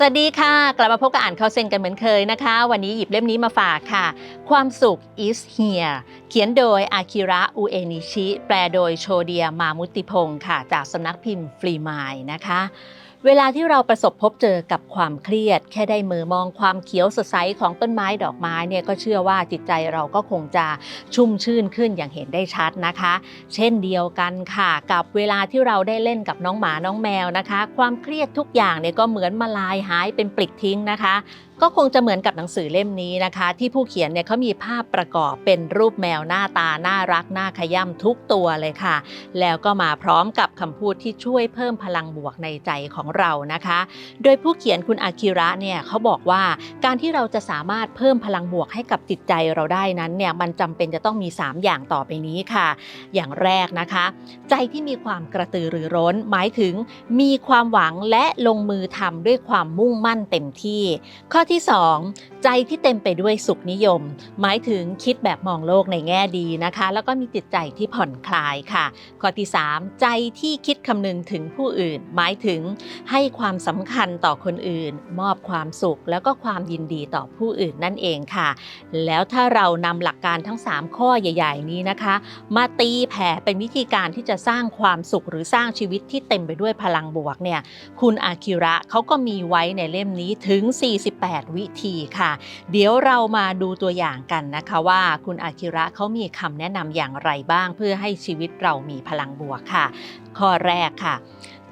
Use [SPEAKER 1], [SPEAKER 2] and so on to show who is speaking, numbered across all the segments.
[SPEAKER 1] สวัสดีค่ะ กลับมาพบกับอ่านข่าวเซนกันเหมือนเคยนะคะ วันนี้หยิบเล่มนี้มาฝากค่ะ ความสุข is here เขียนโดยอากิระอุเอนิชิ แปลโดยโชเดียมามุติพงศ์ค่ะ จากสำนักพิมพ์ฟรีมายนะคะ เวลาที่เราประสบพบเจอกับความเครียด แค่ได้มือมองความเขียวสดใสของต้นไม้ดอกไม้เนี่ยก็เชื่อว่าจิตใจเราก็คงจะชุ่มชื่นขึ้นอย่างเห็นได้ชัดนะคะ เช่นเดียวกันค่ะกับเวลาที่เราได้เล่นกับน้องหมาน้องแมวนะคะ ความเครียดทุกอย่างเนี่ยก็เหมือนมาลายหายเป็นปลิดทิ้งนะคะก็คงจะเหมือนกับหนังสือเล่มนี้นะคะ ที่ผู้เขียนเนี่ยเขามีภาพประกอบเป็นรูปแมวหน้าตาน่ารักน่าขย่ำทุกตัวเลยค่ะ แล้วก็มาพร้อมกับคำพูดที่ช่วยเพิ่มพลังบวกในใจของเรานะคะ โดยผู้เขียนคุณอากิระเนี่ยเขาบอกว่าการที่เราจะสามารถเพิ่มพลังบวกให้กับจิตใจเราได้นั้นเนี่ยมันจำเป็นจะต้องมี 3 อย่างต่อไปนี้ค่ะ อย่างแรกนะคะ ใจที่มีความกระตือรือร้น หมายถึงมีความหวังและลงมือทำด้วยความมุ่งมั่นเต็มที่ ข้อที่ 2 ใจที่เต็มไปด้วยสุขนิยม หมายถึงคิดแบบมองโลกในแง่ดีนะคะ แล้วก็มีจิตใจที่ผ่อนคลายค่ะ ข้อที่ 3 ใจที่คิดคำนึงถึงผู้อื่น หมายถึงให้ความสำคัญต่อคนอื่น มอบความสุขแล้วก็ความยินดีต่อผู้อื่นนั่นเองค่ะ แล้วถ้าเรานำหลักการทั้ง 3 ข้อใหญ่ ๆ นี้นะคะ มาตีแผ่เป็นวิธีการที่จะสร้างความสุขหรือสร้างชีวิตที่เต็มไปด้วยพลังบวกเนี่ยคุณอาคิระเขาก็มีไว้ในเล่มนี้ถึง 48 วิธีค่ะ เดี๋ยวเรามาดูตัวอย่างกันนะคะว่าคุณอาคิระเขามีคำแนะนำอย่างไรบ้าง เพื่อให้ชีวิตเรามีพลังบวกค่ะ ข้อแรกค่ะ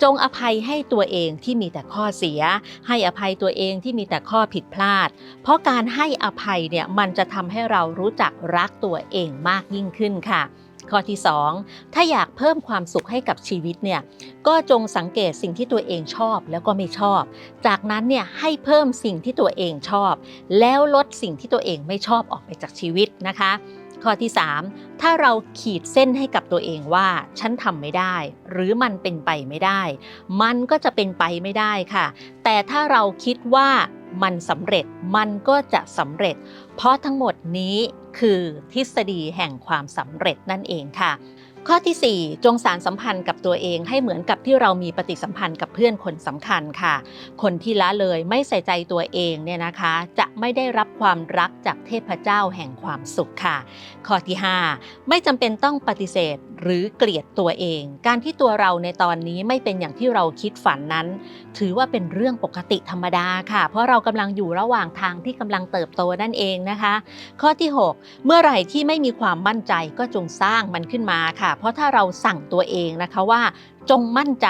[SPEAKER 1] จงอภัยให้ตัวเองที่มีแต่ข้อเสีย ให้อภัยตัวเองที่มีแต่ข้อผิดพลาด เพราะการให้อภัยเนี่ยมันจะทำให้เรารู้จักรักตัวเองมากยิ่งขึ้นค่ะ ข้อที่ 2 ถ้าอยากเพิ่มความสุขให้กับชีวิตเนี่ยก็จงสังเกตสิ่งที่ตัวเองชอบแล้วก็ไม่ชอบ จากนั้นเนี่ยให้เพิ่มสิ่งที่ตัวเองชอบ แล้วลดสิ่งที่ตัวเองไม่ชอบออกไปจากชีวิตนะคะ ข้อที่ 3 ถ้าเราขีดเส้นให้กับตัวเองว่า ฉันทำไม่ได้ หรือมันเป็นไปไม่ได้ มันก็จะเป็นไปไม่ได้ค่ะ แต่ถ้าเราคิดว่ามันสำเร็จมันก็จะสำเร็จ เพราะทั้งหมดนี้คือทฤษฎีแห่งความสำเร็จนั่นเองค่ะ ข้อทีสี่ 4 จงสารสัมพันธ์กับตัวเองให้เหมือนกับที่เรามีปฏิสัมพันธ์กับเพื่อนคนสำคัญค่ะ คนที่ละเลยไม่ใส่ใจตัวเองเนี่ยนะคะ จะไม่ได้รับความรักจากเทพเจ้าแห่งความสุขค่ะ ข้อที่ 5 ไม่จำเป็นต้องปฏิเสธหรือเกลียดตัวเอง การที่ตัวเราในตอนนี้ไม่เป็นอย่างที่เราคิดฝันนั้น ถือว่าเป็นเรื่องปกติธรรมดาค่ะ เพราะเรากำลังอยู่ระหว่างทางที่กำลังเติบโตนั่นเองนะคะ ข้อที่ 6 เมื่อไหร่ที่ไม่มีความมั่นใจก็จงสร้างมันขึ้นมาค่ะเพราะถ้าเราสั่งตัวเองนะคะว่า จงมั่นใจ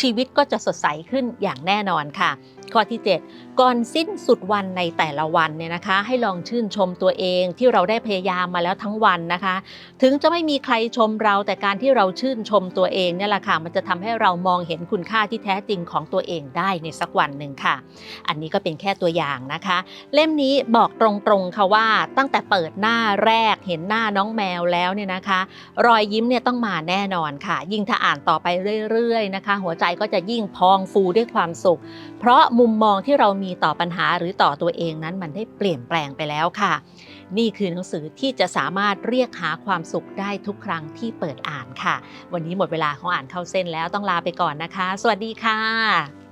[SPEAKER 1] ชีวิตก็จะสดใสขึ้นอย่างแน่นอนค่ะ ข้อที่ 7 ก่อนสิ้นสุดวันในแต่ละวันเนี่ยนะคะ ให้ลองชื่นชมตัวเองที่เราได้พยายามมาแล้วทั้งวันนะคะ ถึงจะไม่มีใครชมเราแต่การที่เราชื่นชมตัวเองเนี่ยแหละค่ะมันจะทำให้เรามองเห็นคุณค่าที่แท้จริงของตัวเองได้ในสักวันหนึ่งค่ะ อันนี้ก็เป็นแค่ตัวอย่างนะคะ เล่มนี้บอกตรงๆค่ะว่าตั้งแต่เปิดหน้าแรกเห็นหน้าน้องแมวแล้วเนี่ยนะคะ รอยยิ้มเนี่ยต้องมาแน่นอนค่ะ ยิ่งถ้าอ่านต่อไปเเรื่อยๆนะคะ หัวใจก็จะยิ่งพองฟูด้วยความสุข เพราะมุมมองที่เรามีต่อปัญหาหรือต่อตัวเองนั้นมันได้เปลี่ยนแปลงไปแล้วค่ะ นี่คือหนังสือที่จะสามารถเรียกหาความสุขได้ทุกครั้งที่เปิดอ่านค่ะ วันนี้หมดเวลาของอ่านเข้าเส้นแล้วต้องลาไปก่อนนะคะ สวัสดีค่ะ